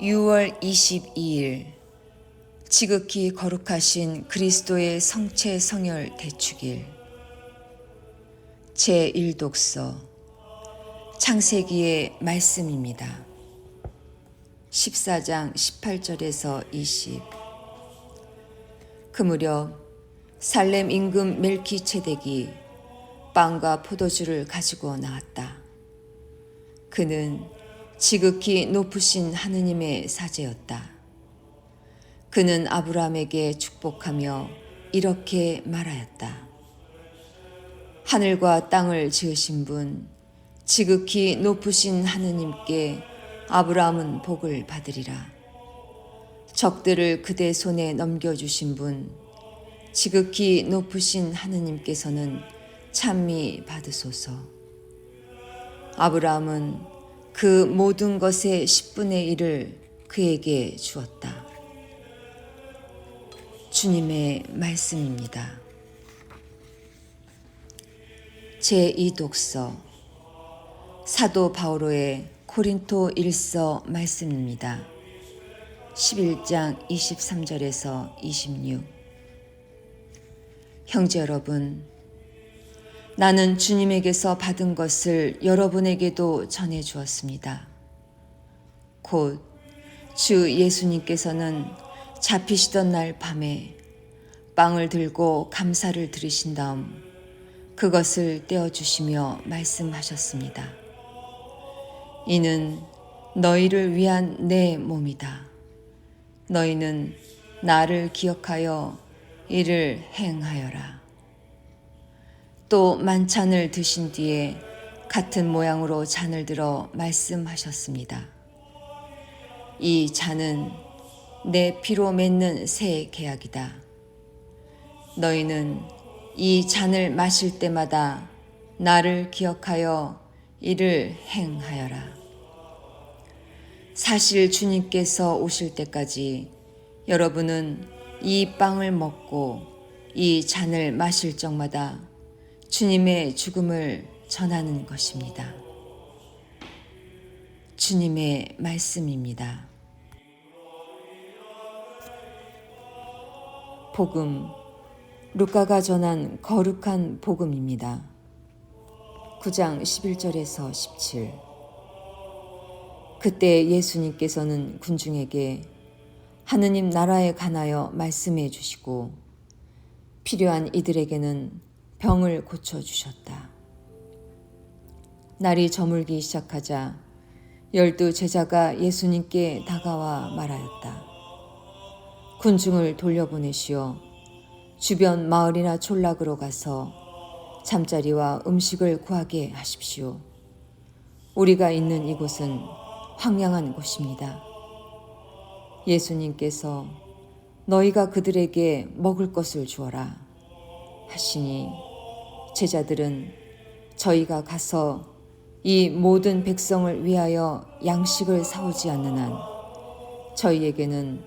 6월 22일 지극히 거룩하신 그리스도의 성체 성혈 대축일 제1독서 창세기의 말씀입니다. 14장 18절에서 20. 그 무렵 살렘 임금 멜키체덱이 빵과 포도주를 가지고 나왔다. 그는 지극히 높으신 하느님의 사제였다. 그는 아브라함에게 축복하며 이렇게 말하였다. 하늘과 땅을 지으신 분, 지극히 높으신 하느님께 아브라함은 복을 받으리라. 적들을 그대 손에 넘겨주신 분, 지극히 높으신 하느님께서는 찬미 받으소서. 아브라함은 그 모든 것의 10분의 1을 그에게 주었다. 주님의 말씀입니다. 제2독서 사도 바오로의 코린토 1서 말씀입니다. 11장 23절에서 26 형제 여러분 나는 주님에게서 받은 것을 여러분에게도 전해 주었습니다. 곧 주 예수님께서는 잡히시던 날 밤에 빵을 들고 감사를 들으신 다음 그것을 떼어주시며 말씀하셨습니다. 이는 너희를 위한 내 몸이다. 너희는 나를 기억하여 이를 행하여라. 또 만찬을 드신 뒤에 같은 모양으로 잔을 들어 말씀하셨습니다. 이 잔은 내 피로 맺는 새 계약이다. 너희는 이 잔을 마실 때마다 나를 기억하여 이를 행하여라. 사실 주님께서 오실 때까지 여러분은 이 빵을 먹고 이 잔을 마실 적마다 주님의 죽음을 전하는 것입니다. 주님의 말씀입니다. 복음 루카가 전한 거룩한 복음입니다. 9장 11절에서 17 그때 예수님께서는 군중에게 하느님 나라에 관하여 말씀해 주시고 필요한 이들에게는 병을 고쳐 주셨다. 날이 저물기 시작하자 열두 제자가 예수님께 다가와 말하였다. 군중을 돌려보내시어 주변 마을이나 촌락으로 가서 잠자리와 음식을 구하게 하십시오. 우리가 있는 이곳은 황량한 곳입니다. 예수님께서 너희가 그들에게 먹을 것을 주어라 하시니 제자들은 저희가 가서 이 모든 백성을 위하여 양식을 사오지 않는 한 저희에게는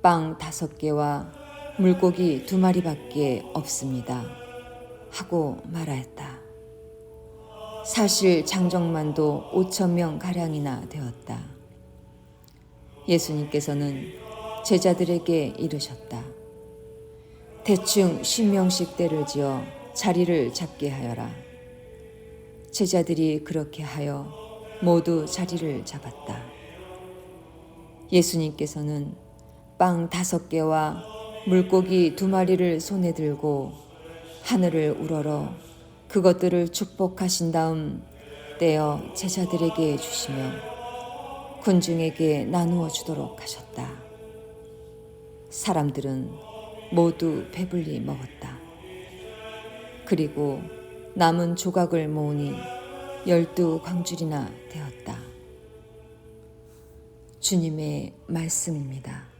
빵 다섯 개와 물고기 두 마리밖에 없습니다. 하고 말하였다. 사실 장정만도 5천 명 가량이나 되었다. 예수님께서는 제자들에게 이르셨다. 대충 10명씩 때를 지어 자리를 잡게 하여라. 제자들이 그렇게 하여 모두 자리를 잡았다. 예수님께서는 빵 다섯 개와 물고기 두 마리를 손에 들고 하늘을 우러러 그것들을 축복하신 다음 떼어 제자들에게 주시며 군중에게 나누어 주도록 하셨다. 사람들은 모두 배불리 먹었다. 그리고 남은 조각을 모으니 열두 광줄이나 되었다. 주님의 말씀입니다.